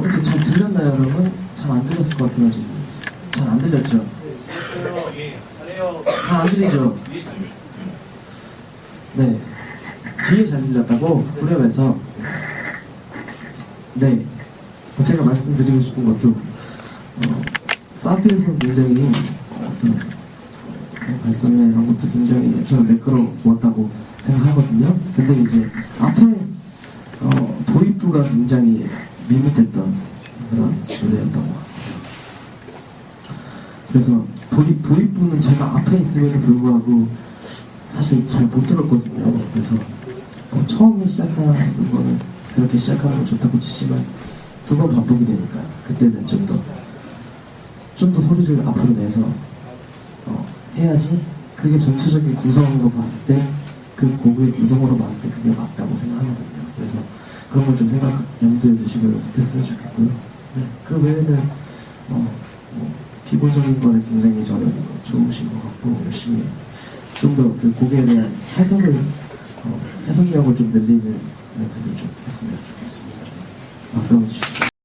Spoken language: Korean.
들렸나요, 여러분? 잘 안 들렸을 것 같아가지고. 잘 안 들렸죠? 다 안 들리죠? 네. 뒤에 잘 들렸다고? 후렴에서. 네. 제가 말씀드리고 싶은 것도, 어, 사피에서는 굉장히 어떤 어, 발성이나 이런 것도 굉장히 저는 매끄러웠다고 생각하거든요. 근데 이제 앞에 어, 도입부가 굉장히 밋밋했던 그 런 노래였던 것 같아요. 그래서 도입, 도입부는 제가 앞에 있음에도 불구하고 사실 잘 못 들었거든요. 그래서 어, 처음에 시작하는 거는 그렇게 시작하는 건 좋다고 치지만 두 번 반복이 되니까 그때는 좀 더 좀더 소리를 앞으로 내서 어, 해야지 그게 전체적인 구성으로 봤을 때 그 곡의 구성으로 봤을 때 그게 맞다고 생각하거든요. 그래서 그런 걸 좀 생각 염두에 두시고 연습했으면 좋겠고요. 네, 그 외에는 어, 뭐 기본적인 거는 굉장히 저는 좋으신 것 같고 열심히 좀 더 그 곡에 대한 해석을 어, 해석력을 좀 늘리는 연습을 좀 했으면 좋겠습니다. 박수 한번 주시죠.